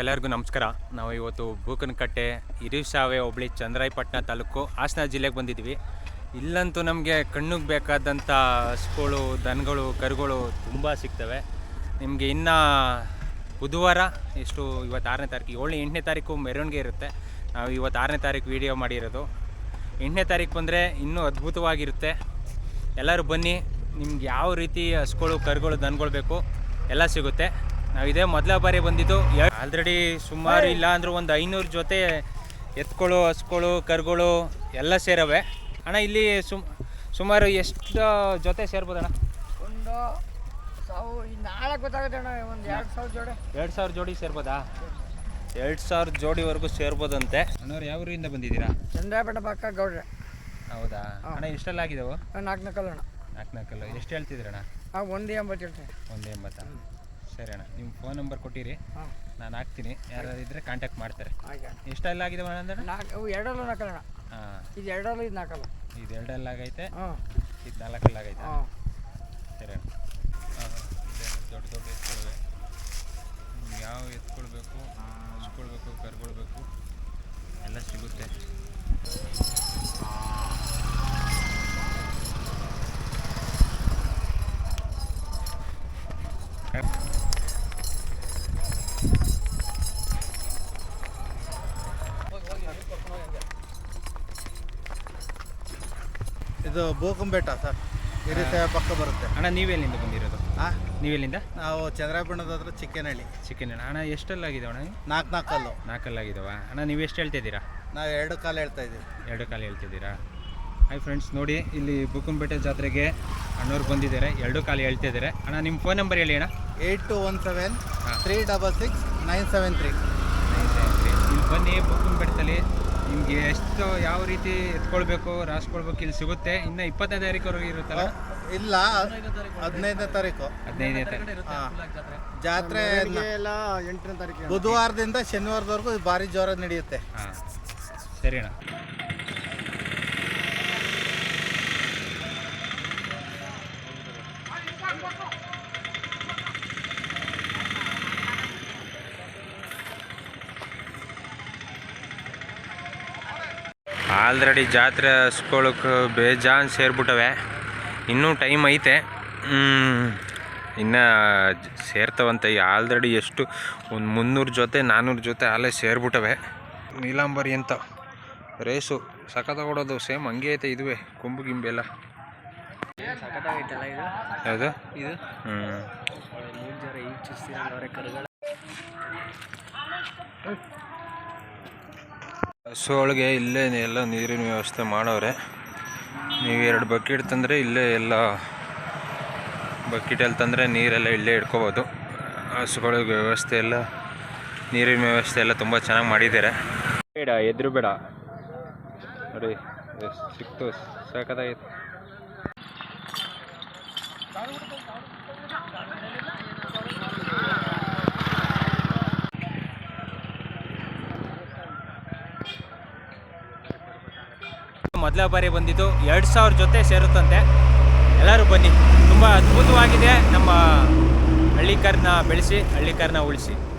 ಎಲ್ಲರಿಗೂ ನಮಸ್ಕಾರ. ನಾವು ಇವತ್ತು ಬೂಕನಕಟ್ಟೆ, ಹಿರಿಸಾವೆ ಹೋಬಳಿ ಚಂದ್ರಾಯಪಟ್ಟಣ ತಾಲೂಕು ಹಾಸನ ಜಿಲ್ಲೆಗೆ ಬಂದಿದ್ವಿ ಇಲ್ಲಂತೂ ನಮಗೆ ಕಣ್ಣಿಗೆ ಬೇಕಾದಂಥ ಹಸುಗಳು, ದನಗಳು, ಕರುಗಳು ತುಂಬ ಸಿಗ್ತವೆ. ನಿಮಗೆ ಇನ್ನು ಬುಧವಾರ ಎಷ್ಟು ಇವತ್ತು ಆರನೇ ತಾರೀಕು, ಏಳನೇ, ಎಂಟನೇ ತಾರೀಕು ಮೆರವಣಿಗೆ ಇರುತ್ತೆ. ನಾವು ಇವತ್ತು ಆರನೇ ತಾರೀಕು ವೀಡಿಯೋ ಮಾಡಿರೋದು. ಎಂಟನೇ ತಾರೀಕು ಬಂದರೆ ಇನ್ನೂ ಅದ್ಭುತವಾಗಿರುತ್ತೆ. ಎಲ್ಲರೂ ಬನ್ನಿ. ನಿಮ್ಗೆ ಯಾವ ರೀತಿ ಹಸುಗಳು ಕರುಗಳು ದನಗಳು ಬೇಕು ಎಲ್ಲ ಸಿಗುತ್ತೆ. ನಾವು ಇದೇ ಮೊದಲ ಬಾರಿ ಬಂದಿದ್ದು. ಆಲ್ರೆಡಿ ಸುಮಾರು ಇಲ್ಲ ಅಂದರೂ ಒಂದು ಐನೂರು ಜೊತೆ ಎತ್ಕೊಳು ಹಸುಗಳು ಕರುಗಳು ಎಲ್ಲ ಸೇರವೆ. ಅಣ್ಣ ಇಲ್ಲಿ ಸುಮ್ ಸುಮಾರು ಎಷ್ಟು ಜೊತೆ ಸೇರ್ಬೋದಣ್ಣ? ಒಂದು ಗೊತ್ತಾಗುತ್ತೆ ಅಣ್ಣ ಒಂದು ಎರಡು ಸಾವಿರ ಜೋಡಿ. ಎರಡು ಸಾವಿರ ಜೋಡಿ ಸೇರ್ಬೋದಾ? ಎರಡು ಸಾವಿರ ಜೋಡಿವರೆಗೂ ಸೇರ್ಬೋದಂತೆ. ಅಣ್ಣವ್ರು ಯಾವ ಊರಿಂದ ಬಂದಿದ್ದೀರಾ? ಚಂದ್ರಾಪೇಟೆ ಪಕ್ಕ ಗೌಡ್ರೆ. ಹೌದಾ? ಅಣ್ಣ ಎಷ್ಟೆಲ್ಲ ಆಗಿದಾವು? ನಾಲ್ಕು ನಾಲ್ಕಲ್ಲ ಅಣ್ಣ. ನಾಲ್ಕು ನಾಲ್ಕಲ್ಲ ಎಷ್ಟು ಹೇಳ್ತಿದ್ರಣ್ಣ? ಹಾಂ ಒಂದು ಎಂಬತ್ತು ಹೇಳ್ತೀನಿ. ಒಂದು ಎಂಬತ್ತಾ? ಸರಿ ಅಣ್ಣ ನಿಮ್ಮ ಫೋನ್ ನಂಬರ್ ಕೊಟ್ಟಿರಿ. ಹಾಂ. ನಾನು ಹಾಕ್ತೀನಿ. ಯಾರಾದ್ರು ಇದ್ದರೆ ಕಾಂಟ್ಯಾಕ್ಟ್ ಮಾಡ್ತಾರೆ. ಹಾಗೆ ಎಷ್ಟೆಲ್ಲ ಆಗಿದೆ ಅಂದ್ರೆ ನಾಲ್ಕು ಅವು ಎರಡಲ್ಲೂ ನಾಲ್ಕಲ್ಲ ಅಣ್ಣ. ಹಾಂ. ಇದು ಎರಡಲ್ಲೂ ಇದು ನಾಲ್ಕಲ್ಲ ಇದು ಎರಡಲ್ಲ ಆಗೈತೆ ಹಾಂ. ಇದು ನಾಲ್ಕಲ್ಲ ಆಗೈತೆ ಹಾಂ. ಸರಿ ಅಣ್ಣ. ಹಾಂ ದೊಡ್ಡ ದೊಡ್ಡ ಎತ್ಕೊಳ್ವೆ ಇದು ಬೋಕಂಬೆಟ್ಟ ಸರ್. ಹಿರಿಸೇವೆ ಪಕ್ಕ ಬರುತ್ತೆ. ಅಣ್ಣ ನೀವೆಲ್ಲಿಂದ ಬಂದಿರೋದು? ಹಾಂ ನೀವೆಲ್ಲಿಂದ? ನಾವು ಚಂದ್ರಾಪಣ್ಣದ ಹತ್ರ ಚಿಕ್ಕನಹಳ್ಳಿ. ಚಿಕ್ಕನಹಳ್ಳಿ. ಅಣ್ಣ ಅಣ್ಣ ಎಷ್ಟೆಲ್ಲ ಆಗಿದಾವ ಅಣ್ಣ ನಾಲ್ಕು ನಾಲ್ಕಲ್ಲು ನಾಲ್ಕಲ್ಲ ಆಗಿದಾವ ಅಣ್ಣ ನೀವು ಎಷ್ಟು ಹೇಳ್ತಿದ್ದೀರಾ? ನಾವು ಎರಡು ಕಾಲು ಹೇಳ್ತಾ ಇದ್ದೀವಿ. ಎರಡು ಕಾಲು ಹೇಳ್ತಿದ್ದೀರಾ? ಹಾಯ್ ಫ್ರೆಂಡ್ಸ್ ನೋಡಿ ಇಲ್ಲಿ ಬುಕ್ಕಂಪೇಟೆ ಜಾತ್ರೆಗೆ ಅಣ್ಣವ್ರು ಬಂದಿದ್ದಾರೆ. ಎರಡು ಕಾಲು ಹೇಳ್ತಿದ್ದಾರೆ. ಅಣ್ಣ ನಿಮ್ಮ ಫೋನ್ ನಂಬರ್ ಹೇಳಿ ಅಣ್ಣ. Eight two one seven. Three double six nine seven three. ಇಲ್ಲಿ ಬನ್ನಿ ಬುಕ್ಕಂಪೇಟೆದಲ್ಲಿ ನಿಮಗೆ ಎಷ್ಟು ಯಾವ ರೀತಿ ಎತ್ಕೊಳ್ಬೇಕು ರಾಸ್ಕೊಳ್ಬೇಕು ಇಲ್ಲಿ ಸಿಗುತ್ತೆ. ಇನ್ನು ಇಪ್ಪತ್ತನೇ ತಾರೀಕುವರೆಗೆ ಇರುತ್ತಲ್ಲ? ಇಲ್ಲ. ಹದಿನೈದನೇ ತಾರೀಕು. ಹದಿನೈದನೇ ತಾರೀಕು. ಜಾತ್ರೆ. ಎಲ್ಲ ಎಂಟನೇ ತಾರೀಕು ಬುಧವಾರದಿಂದ ಶನಿವಾರದವರೆಗೂ ಭಾರಿ ಜೋರ ನಡೆಯುತ್ತೆ. ಹಾಂ. ಆಲ್ರೆಡಿ ಜಾತ್ರೆ ಹಸ್ಕೊಳಕ್ಕೆ ಬೇಜಾನ್ ಸೇರಿಬಿಟ್ಟವೆ. ಇನ್ನೂ ಟೈಮ್ ಐತೆ. ಇನ್ನು ಈ ಆಲ್ರೆಡಿ ಎಷ್ಟು ಒಂದು ಮುನ್ನೂರು ಜೊತೆ ನಾನ್ನೂರು ಜೊತೆ ಅಲ್ಲೇ ಸೇರಿಬಿಟ್ಟವೆ. ನೀಲಾಂಬರಿ ಅಂತ ರೇಸು. ಸಖತ್ ಕೊಡೋದು ಸೇಮ್ ಹಂಗೆ ಐತೆ ಇದುವೆ ಕೊಂಬು ಗಿಂಬೆಲ್ಲ ಯಾವುದು? ಇದು? ಹ್ಞೂ ಕರುಗಳ ಹಸುಗಳಿಗೆ ಇಲ್ಲೇ ಎಲ್ಲ ನೀರಿನ ವ್ಯವಸ್ಥೆ ಮಾಡವ್ರೆ ನೀವು ಎರಡು ಬಕೆಟ್ ತಂದರೆ ಇಲ್ಲೇ ಎಲ್ಲ ಬಕೆಟಲ್ಲಿ ತಂದರೆ ನೀರೆಲ್ಲ ಇಲ್ಲೇ ಇಟ್ಕೋಬೋದು. ಹಸುಗಳಿಗೆ ವ್ಯವಸ್ಥೆ ಎಲ್ಲ, ನೀರಿನ ವ್ಯವಸ್ಥೆ ಎಲ್ಲ ತುಂಬ ಚೆನ್ನಾಗಿ ಮಾಡಿದ್ದಾರೆ. ಬೇಡ, ಎದುರು ಬೇಡ. ನೋಡಿ ಸಿಕ್ತು ಸಾಕತ್ತಾಗಿತ್ತು ಮೊದಲ ಬಾರಿ ಬಂದಿದ್ದು. ಎರಡು ಸಾವಿರ ಜೊತೆ ಸೇರುತ್ತಂತೆ. ಎಲ್ಲರೂ ಬನ್ನಿ. ತುಂಬ ಅದ್ಭುತವಾಗಿದೆ. ನಮ್ಮ ಹಳ್ಳಿಕಾರನ್ನ ಬೆಳೆಸಿ, ಹಳ್ಳಿಕಾರನ್ನ ಉಳಿಸಿ.